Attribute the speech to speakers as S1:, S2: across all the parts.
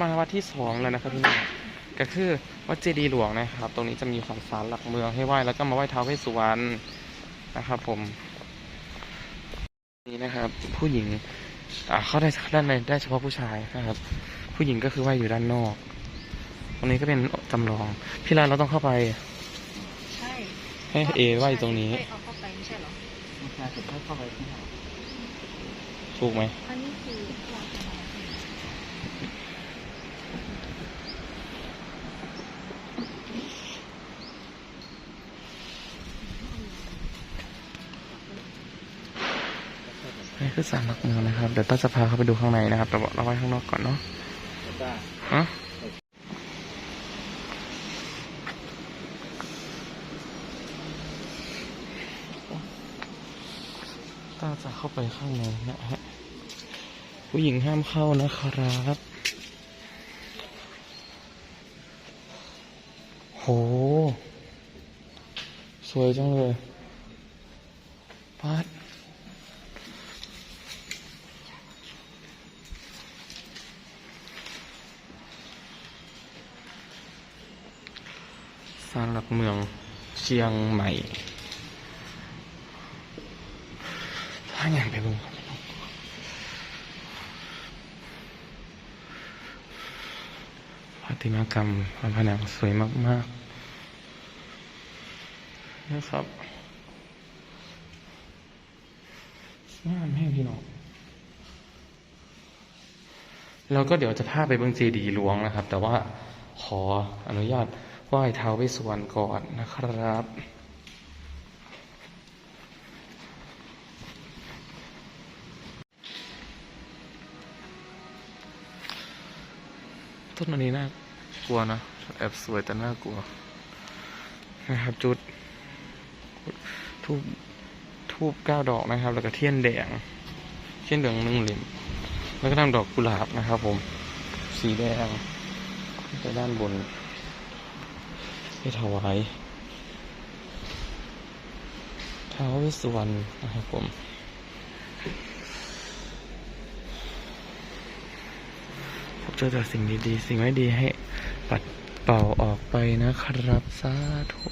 S1: วัสดีครับมาวัดที่สองแล้วนะครับพี่น้องก็คือวัดเจดีย์หลวงนะครับ ตรงนี้จะมีของศาลหลักเมืองให้ไหว้แล้วก็มาไหว้ท้าวเวสสุวรรณนะครับผมนี่นะครับ ผู้หญิงอ่าเข้าได้ด้านในได้เฉพาะผู้ชายนะครับ ผู้หญิงก็คือไหว้อยู่ด้านนอก ตรงนี้ก็เป็นจำลอง พี่ลานเราต้องเข้าไป
S2: ใช่
S1: ให้เอไหว้ตรงนี้
S2: ให้เอาเข้าไปไม่ใช่เหรอ
S1: ถูกไหม
S2: อันนี้คือวางอะไร
S1: นี่ คือศาลหลักเมืองนะครับเดี๋ยวต้าจะพาเข้าไปดูข้างในนะครับแต่ว่าเราไว้ข้างนอกก่อนเนาะฮะต้าจะเข้าไปข้างในนะฮะผู้หญิงห้ามเข้านะครับ โห สวยจังเลยปัดางหลักเมืองเชียงใหม่ถ้าอย่างไปบุงประติมากรรมฝาผนังสวยมากๆนะครับงามแห้งพี่น้องแล้วก็เดี๋ยวจะพาไปเบิ่งเจดีหลวงนะครับ แต่ว่าขออนุญาต ไหว้ท้าวเวสสุวรรณก่อนนะครับต้นอันนี้น่ากลัวนะแอบสวยแต่น่ากลัว นะครับ จุดทูบทูบเก้าดอกนะครับ แล้วก็เทียนแดงเทียนเหลืองหนึ่งเหลี่ยมแล้วก็นำดอกกุหลาบนะครับ ผม สีแดงไปด้านบน ให้ถวายท้าวเวสสุวรรณนะครับผมพบเจอแต่สิ่งดีๆ สิ่งไม่ดีให้ปัดเป่าออกไปนะครับ สาธุ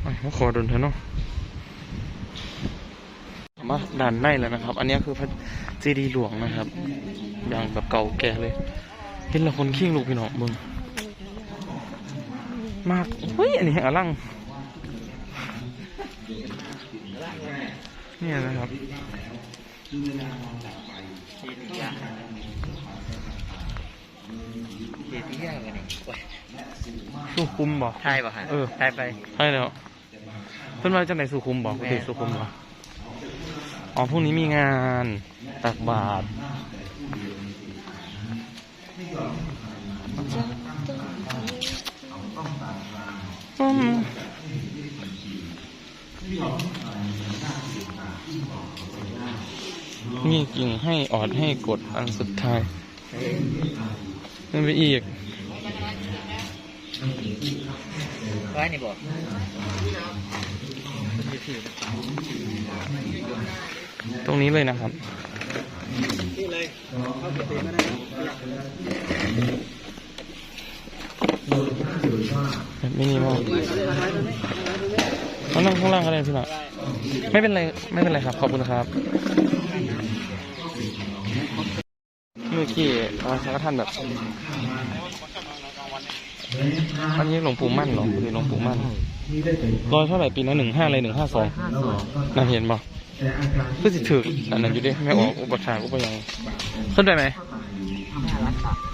S1: ไมาขอดนเถอะเนาะมาด่านในแล้วนะครับ อันนี้คือพระ เจดีย์หลวงนะครับ อย่างแบบเก่าแก่เลยเห็นและคนขี้งลูกพี่น้องมึงมากเฮ้ยอันนี้แห่งอลังเนี่ยนะครับ
S3: เจติยากันนี่โอ้ย
S1: สุขุมบ่
S3: ทายป่ะฮะ
S1: เออ
S3: ทายไป
S1: ใช่แล้วเพิ่นมาจากไหนสุขุมบ่
S3: แม่
S1: โอเคสุขุมบ่อ๋ อพรุ่งนี้มีงานตักบาตรอืมมีกิ่งให้ออดให้กดอันสุดท้ายนั่นไปอีก
S3: ร้ายนี่บอก
S1: ตรงนี้เลยนะครับแบบมินิมอลมานั่งข้างล่างก็ได้พี่หน่อยไม่เป็นไร ไม่เป็นไรครับ ขอบคุณครับเมื่อกี้เราสังฆทานแบบอันนี้หลวงปู่มั่นหรอหรือหลวงปู่มั่นร้อยเท่าไหร่ปีนั้นหนึ่งห้าอะไรหนึ่งห้าสองน่าเห็นป่ะ พื่อสิถืออันนั้นอยู่ดิไม่ออกอุปถากอุปยังขึ้นไปไหม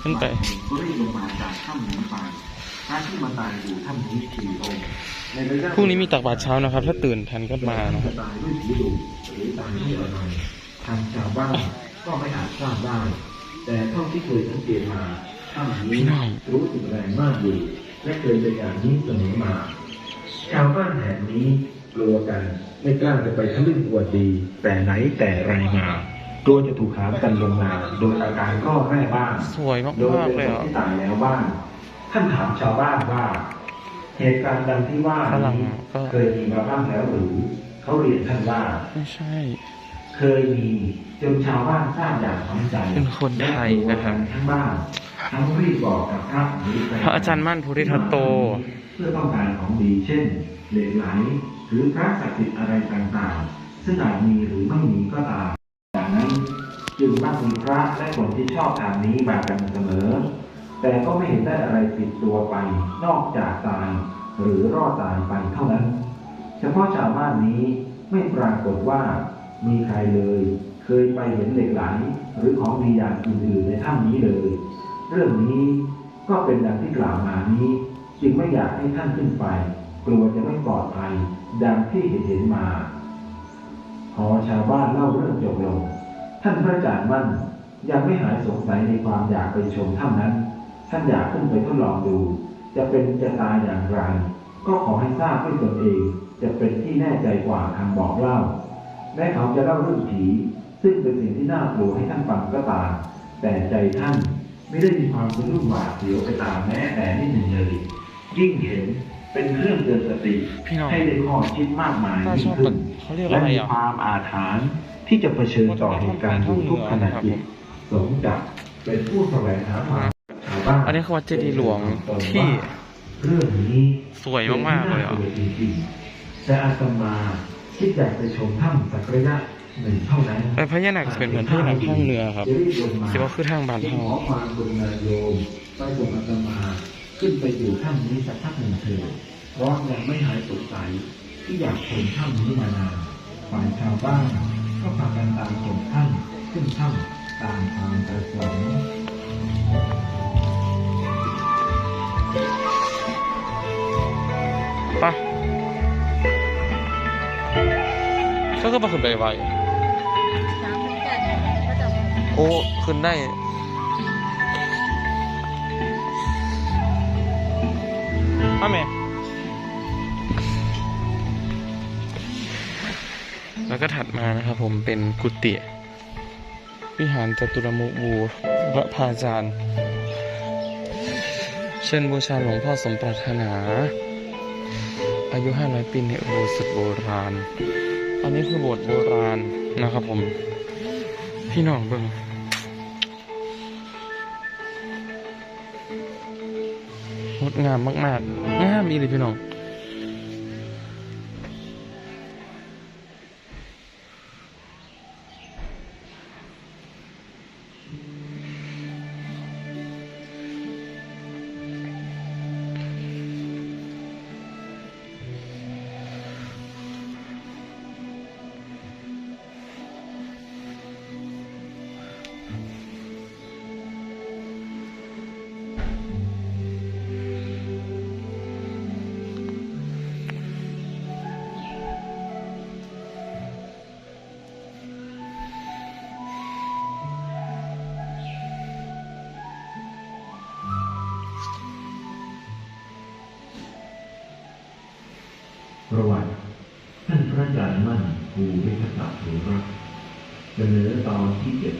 S1: ขึ้นไปพรุ่งนี้มีตักบาตรเช้านะครับ ถ้าตื่นทันก็มานะครับ
S4: ทางชาวบ้านก็ไม่อาจทราบได้แต่เท่าที่เคยสังเกตมาถ้ำ
S1: พี่
S4: นี้
S1: น้อง
S4: รู้สึกแรงมากอยู่และเคยเป็นอย่างนี้เสมอมา ชาวบ้านแห่งนี้ กลัวกัน ไม่กล้าจะไปทะลึ่งอวดดี แต่ไหนแต่ไรมากลัวจะถูกหามกันลงมาโดยอาการก็แร่บ้าง
S1: สวยมาก
S4: โดย
S1: มาก
S4: เป็น
S1: เลย
S4: คน
S1: อะ
S4: ที่ตายแล้วบ้างท่านถามชาวบ้านว่า เหตุการณ์ดังที่ว่า
S1: ฝรั่ง
S4: นี้
S1: ก็
S4: เคยมีมาบ้างแล้วหรือเขเขาเรียนท่านว่า
S1: ไม่ใช่
S4: เคยมีจนชาวบ้านทราบอย่างท้องใจ
S1: เป็นคนไทยนะครับ
S4: และกลัวกัทั้งบ้านทั้งรีบบอกกับพระหรือแฟน
S1: พระอาจารย์มั่นภูริทัตโต
S4: เพื่อต้องการของดีเช่นเหล็กไหล หรือพระศักดิ์สิทธิ์อะไรต่างๆ ซึ่งอาจมีหรือไม่มีก็ตามดังนั้นจึงมักมีพระและคนที่ชอบทางนี้มากันเสมอ แต่ก็ไม่เห็นได้อะไรติดตัวไป นอกจากตายหรือรอดตายไปเท่านั้น เฉพาะชาวบ้านนี้ไม่ปรากฏว่ามีใครเลย เคยไปเห็นเหล็กไหลหรือของดีอย่างอื่นๆในถ้ำนี้เลย เรื่องนี้ก็เป็นดังที่กล่าวมานี้ จึงไม่อยากให้ท่านขึ้นไป กลัวจะไม่ปลอดภัยดังที่เห็นมาพอชาวบ้านเล่าเรื่องจบลง ท่านพระอาจารย์มั่นยังไม่หายสงสัยในความอยากไปชมถ้ำนั้น ท่านอยากขึ้นไปทดลองดู จะเป็นจะตายอย่างไร ก็ขอให้ทราบด้วยตนเอง จะเป็นที่แน่ใจกว่าคำบอกเล่า แม้เขาจะเล่าเรื่องผีซึ่งเป็นสิ่งที่น่ากลัวให้ท่านฟังก็ตาม แต่ใจท่านไม่ได้มีความสะดุ้งหวาดเสียวไปตามแม้แต่นิดหนึ่งเลยยิ่งเห็น เป็นเครื่องเตือนสติ
S1: พี่น้อง
S4: ให้ได้ข้อคิดมากมาย
S1: ถ้าช
S4: ยิ่
S1: องบ
S4: ขึ้น
S1: เขาเรียก
S4: และ
S1: อะไร
S4: มี
S1: อะ
S4: ความอาถรรพ์ที่จะเผชิญต่อเหตุการณ์อยู่ทุกขณะจิตสมกับเป็นผู้แสวงหาความชาวบ้าน
S1: อันนี้คือวัดเจดีย์หลวงที่
S4: เรื่องนี้
S1: สวยมากๆเลยอะ
S4: ป็นน่ากวจริงๆแต่อาตมาคิดอยากไปชมถ้ำสักระยะหนึ่งเท่านั้น
S1: แต่พญานาคจะเป็นเหมือนพญานาคข้างเหนือครับ
S4: จะรีบลงมา
S1: คิดว่าคือทางบ้าน
S4: ข
S1: เฮา
S4: อความกรุณาโยมไปส่งอาตมา ขึ้นไปอยู่ถ้ำนี้สักพักหนึ่งเถิดเพราะยังไม่หายสงสัยที่อยากชมถ้ำนี้มานานฝ่ายชาวบ้านก็พากันตามชมท่านขึ้นถ้ำตามความประสงค์
S1: ปะก็คือมาขึ้นไปไว
S2: น้ำมันแก่ก็จะ
S1: โอ้ขึ้นได้ มาแม่แล้วก็ถัดมานะครับผมเป็นกุฏิวิหารจตุรมุขบูพระพาจารย์ เชิญบูชาหลวงพ่อสมปรารถนา อายุ 500 ปีในอุโบสถโบราณ อันนี้คือโบสถ์โบราณนะครับผม พี่น้องเบิ่ง งดงามมากๆงามอีเลยพี่น้อง
S4: ประวัติ ท่านพระอาจารย์มั่นภูริทัตถโรักเสนอตอนที่เจ็ด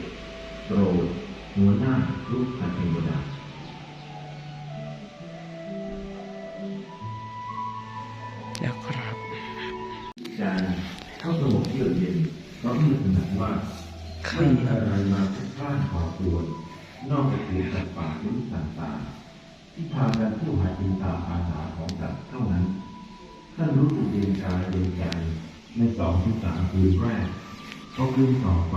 S4: โปรดหัวหน้าลูกพันเทวดา
S1: แล้วครับ
S4: อาจารย์เข้าสงบเยือกเย็นเพราะมีขนาดว่าไม่มีอะไรมาพลุกพล่านก่อกวนนอกจากเสียงสัตว์ป่าชนิดต่างๆที่พากันเที่ยวหากินตามอาสาของสัตว์เท่านั้นท่านรู้สึกเย็นกายเย็นใจในสองถึงสามคืนแรกพอคืนต่อไป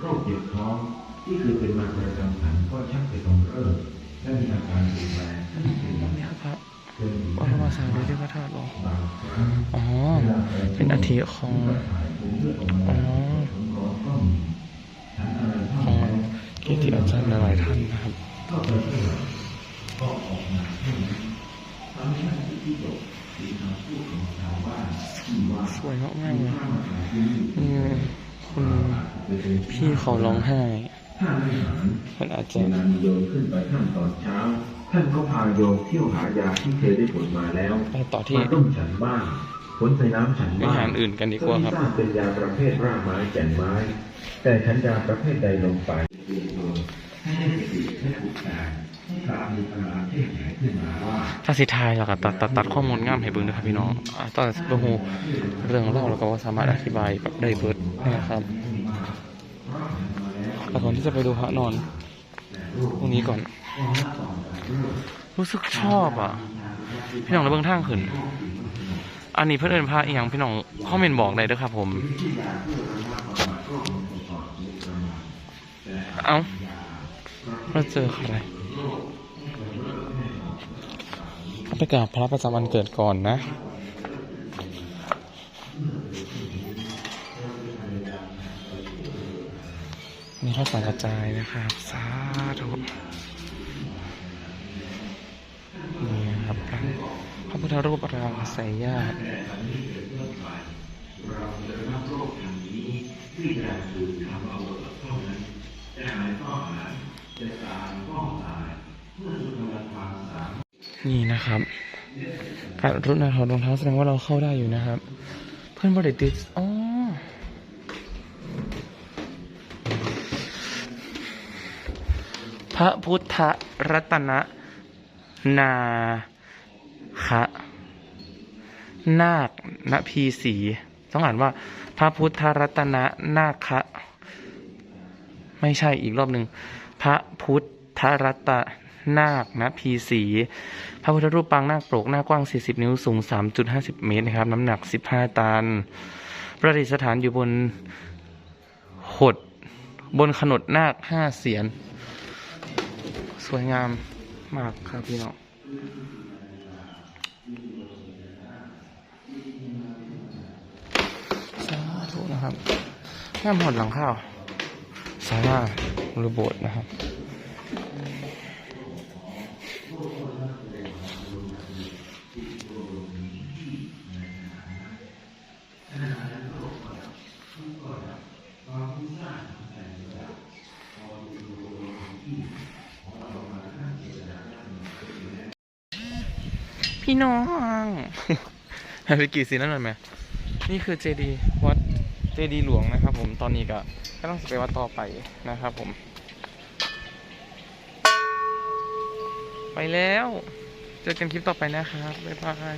S4: โรคเจ็บท้องที่เคยเป็นมาประจำขันก็ชักจะกำเริบและมีอาการรุนแรงขึ้นเป็นลำ
S1: นี่
S4: ดับ
S1: ครับพระ
S4: จนถึง
S1: วัดพระมาสารีริกธาตุเหรอ
S4: บางครั้ง
S1: อ๋อ เป็นอาทิของ อ๋อ ของเกจิอาจารย์หลายๆท่านนะครับ
S4: ก็เปิดเผยก็ออกมาเท่านั้นทำให้ท่านที่จบ มีคำพูดของชาวบ้านที่ว่า
S1: สวยมากๆเลย
S4: ข้ามาขายที่นี่
S1: นี่คุณพี่เขาร้องไห้
S4: ถ้าไม่หาร
S1: มันอาจจะ
S4: ในนำโยมขึ้นไปถ้ำตอนเช้า ท่านก็พาโยมเที่ยวหายาที่เคยได้ผลมาแล้ว
S1: ไปต่อที่
S4: มาต้มฉันบ้างผลใส่น้ำฉัน
S1: วิ
S4: บ้าง
S1: หารอื่นกันดีกว่าครับ
S4: ซึ่งไม่ทราบเป็นยาประเภทรากไม้แก่นไม้ แต่ฉันยาประเภทใดลงไปเรียนโยมให้ได้สติ ถ้าสิทายแล้วก็ตัดตัดตัดข้อมูลง่ามให้เบิ่งด้วยครับพี่น้องอ่าตอนบ่ฮู้เรื่องเล่าแล้วก็สามารถอธิบายแบบได้เบิดนะครับแต่ก่อนที่จะไปดูพระนอนพรุ่งนี้ก่อน รู้สึกชอบอะ พี่น้องระเบิ่งทางขึ้น อันนี้เพื่อนเอินพระอีหยังพี่น้องคอมเมนต์บอกได้เด้อครับผม เอ้าเราเจอใคร ไปกราบพระประจำวันเกิดก่อนนะ นี่ข้าวสารกระจายนะครับ สาธุนี่ครับพระพุทธรูปรางสายญาตินี่นะ นี่นะครับ การรุดนาถอดรองเท้าแสดงว่าเราเข้าได้อยู่นะครับ เพื่อนบริติดอ๋อพระพุทธรัตนนาคะนาคณพีสีต้องอ่านว่า พระพุทธรัตนนาคะ ไม่ใช่อีกรอบหนึ่งพระพุทธรัต นาคณพีสีพระพุทธรูปปางนาคปรกหน้ากว้าง 40 นิ้วสูง 3.50 เมตรนะครับ น้ำหนัก 15 ตัน ประดิษฐานอยู่บนหดบนขนดนาคห้าเสียน สวยงามมากครับพี่น้องสาธุนะครับงามหดหลังข้าวสาราหรือโบสถ์นะครับ พี่น้องไปกี่ซีนั่นหน่อยไหมนี่คือเจดีวัดเจดีหลวงนะครับ ผมตอนนี้ก็ก็ต้องไปวัดต่อไปนะครับ ผม ไปแล้ว เจอกันคลิปต่อไปนะครับบ๊ายบาย